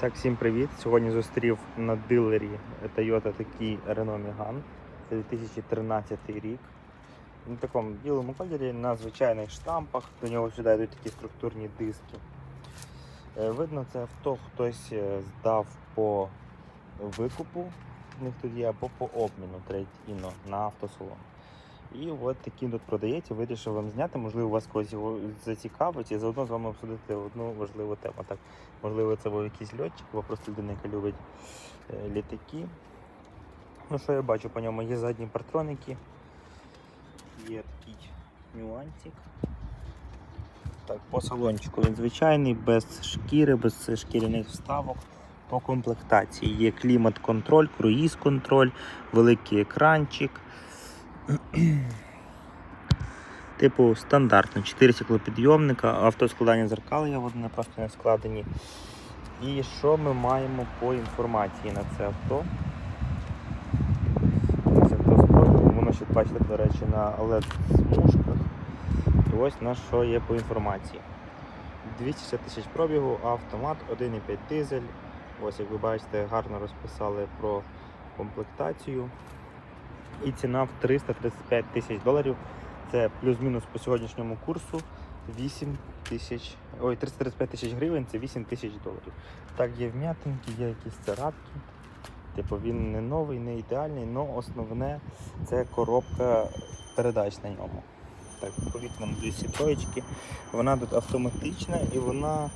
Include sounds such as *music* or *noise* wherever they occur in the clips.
Так, всім привіт. Сьогодні зустрів на дилері Toyota такий Renault Megane. Це 2013 рік. На такому білому кольорі на звичайних штампах. До нього сюди йдуть такі структурні диски. Е, Видно, це авто хтось е, здав по викупу, в них тут або по обміну трейд-іно на автосалон. І от такий тут продається, вирішив вам зняти, можливо, вас когось його зацікавить і заодно з вами обсудити одну важливу тему. Так, можливо, це був якийсь льотчик, або просто людина, яка любить е, літаки. Ну, що я бачу по ньому? Є задні партроники, є такий нюансик. Так, по салончику він звичайний, без шкіри, без шкіряних вставок. По комплектації є клімат-контроль, круїз-контроль, великий екранчик. *clears throat* Типу стандартно. 4 стеклопідйомника, автоскладання зеркал є, вони просто не складені. І що ми маємо по інформації на це авто? Це авто спробуємо. Воно ще бачите, до речі, на LED смужках. І ось на що є по інформації. 260 тисяч пробігу, автомат, 1,5 дизель. Ось, як ви бачите, гарно розписали про комплектацію. І ціна в 335 тисяч доларів. Це плюс-мінус по сьогоднішньому курсу 8 тисяч, ой, 335 тисяч гривень це 8 тисяч доларів. Так, є вм'ятинки, є якісь царапки. Типу він не новий, не ідеальний, але основне це коробка передач на ньому. Так, по вікнам дві троєчки. Вона тут автоматична і вона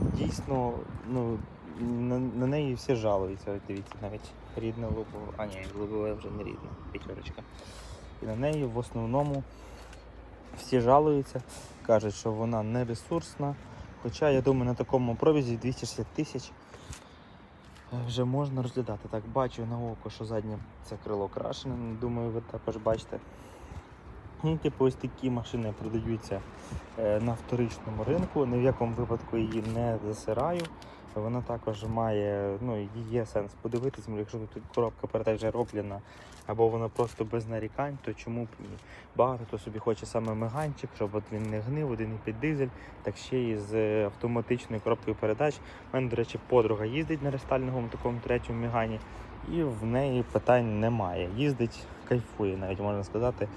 дійсно, ну, на, на неї всі жалуються. Ось Дивіться, навіть рідне лобове. А ні, лобове вже не рідне, п'ятерочка. І на неї в основному всі жалуються, кажуть, що вона не ресурсна. Хоча, я думаю, на такому пробізі 260 тисяч е, вже можна розглядати. Так, бачу на око, що заднє це крило крашене, думаю, ви також бачите. І, типу, ось такі машини продаються е, на вторичному ринку. Ні в якому випадку її не засираю. Вона також має, ну, є сенс подивитися, якщо тут коробка передач вже роблена, або вона просто без нарікань, то чому б ні? Багато хто собі хоче саме меганчик, щоб от він не гнив, 1,5 дизель, так ще і з автоматичною коробкою передач. У мене, до речі, подруга їздить на рестайлінговому такому третьому мегані, і в неї питань немає. Їздить, кайфує, навіть можна сказати.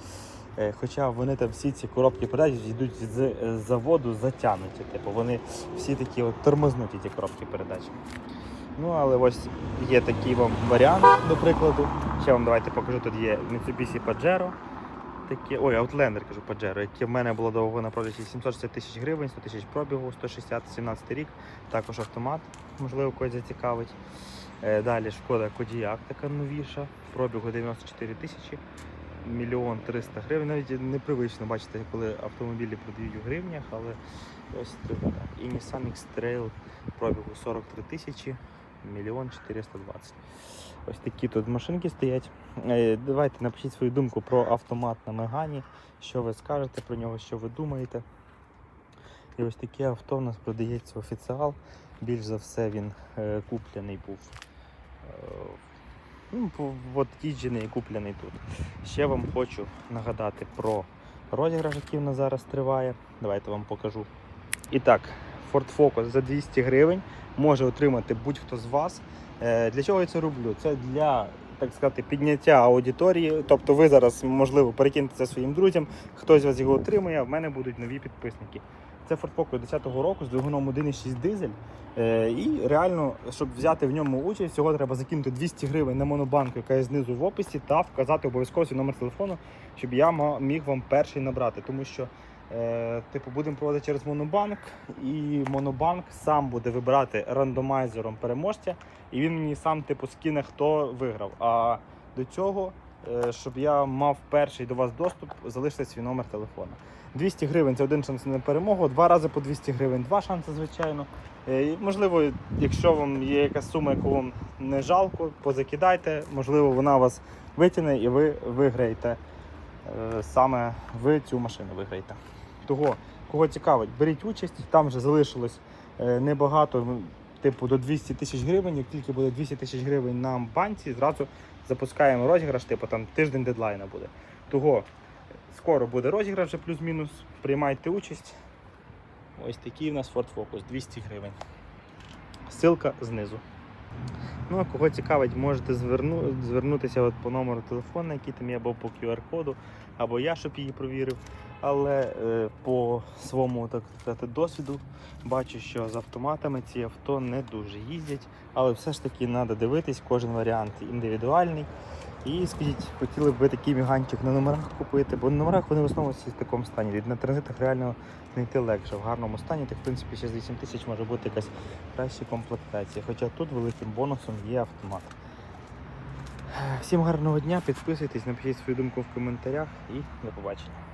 Е, Хоча вони там всі ці коробки передач йдуть з заводу затягнуті. Типу вони всі такі от тормознуті ті коробки передач. Ну, але ось є такий вам варіант, до прикладу. Ще вам давайте покажу, тут є Mitsubishi Pajero. Такі, ой, Outlander, кажу Pajero, яке в мене було довго на продажі 760 тисяч гривень, 100 тисяч пробігу, 160, 17 рік, також автомат, можливо, когось зацікавить. Е, Далі шкода Kodiaq, така новіша, пробігу 94 тисячі, мільйон 300 гривень. Навіть непривично бачите, коли автомобілі продають у гривнях, але ось так. І Nissan X-Trail пробігу 43 тисячі, мільйон 420. Ось такі тут машинки стоять. Е, Давайте напишіть свою думку про автомат на Мегані, що ви скажете про нього, що ви думаєте. І ось таке авто в нас продається офіціал. Більш за все він е, куплений був. Ну, от їжджений і куплений тут. Ще вам хочу нагадати про розіграш, який в нас зараз триває. Давайте вам покажу. І так, Ford Focus за 200 гривень може отримати будь-хто з вас. Е, Для чого я це роблю? Це для так сказати, підняття аудиторії. Тобто ви зараз, можливо, перекинете це своїм друзям, хтось з вас його отримує, а в мене будуть нові підписники. Це Ford Focus 10-го року з двигуном 1,6 дизель. Е, І реально, щоб взяти в ньому участь, цього треба закинути 200 гривень на монобанку, яка є знизу в описі, та вказати обов'язково свій номер телефону, щоб я міг вам перший набрати. Тому що е, типу, будемо проводити через монобанк, і монобанк сам буде вибирати рандомайзером переможця, і він мені сам типу скине, хто виграв. А до цього, е, щоб я мав перший до вас доступ, залиште свій номер телефона. 200 гривень це один шанс на перемогу, два рази по 200 гривень, два шанси, звичайно. Е, і, Можливо, якщо вам є якась сума, яку вам не жалко, позакидайте, можливо, вона вас витягне і ви виграєте е, саме ви цю машину виграєте. Того, кого цікавить, беріть участь, там вже залишилось е, небагато, типу до 200 тисяч гривень. Як тільки буде 200 тисяч гривень на банці, зразу запускаємо розіграш, типу там тиждень дедлайна буде. Того скоро буде розіграш вже плюс-мінус. Приймайте участь. Ось такий в нас Ford Focus 200 гривень. Силка знизу. Ну, а кого цікавить, можете зверну... звернутися от по номеру телефону, який там є, або по QR-коду, або я, щоб її провірив. Але е, по своєму так сказати, досвіду бачу, що з автоматами ці авто не дуже їздять, але все ж таки треба дивитись, кожен варіант індивідуальний. І скажіть, хотіли б ви такий міганчик на номерах купити, бо на номерах вони в основному в такому стані. На транзитах реально знайти легше. В гарному стані, так в принципі 68 тисяч може бути якась краща комплектація. Хоча тут великим бонусом є автомат. Всім гарного дня, підписуйтесь, напишіть свою думку в коментарях і до побачення.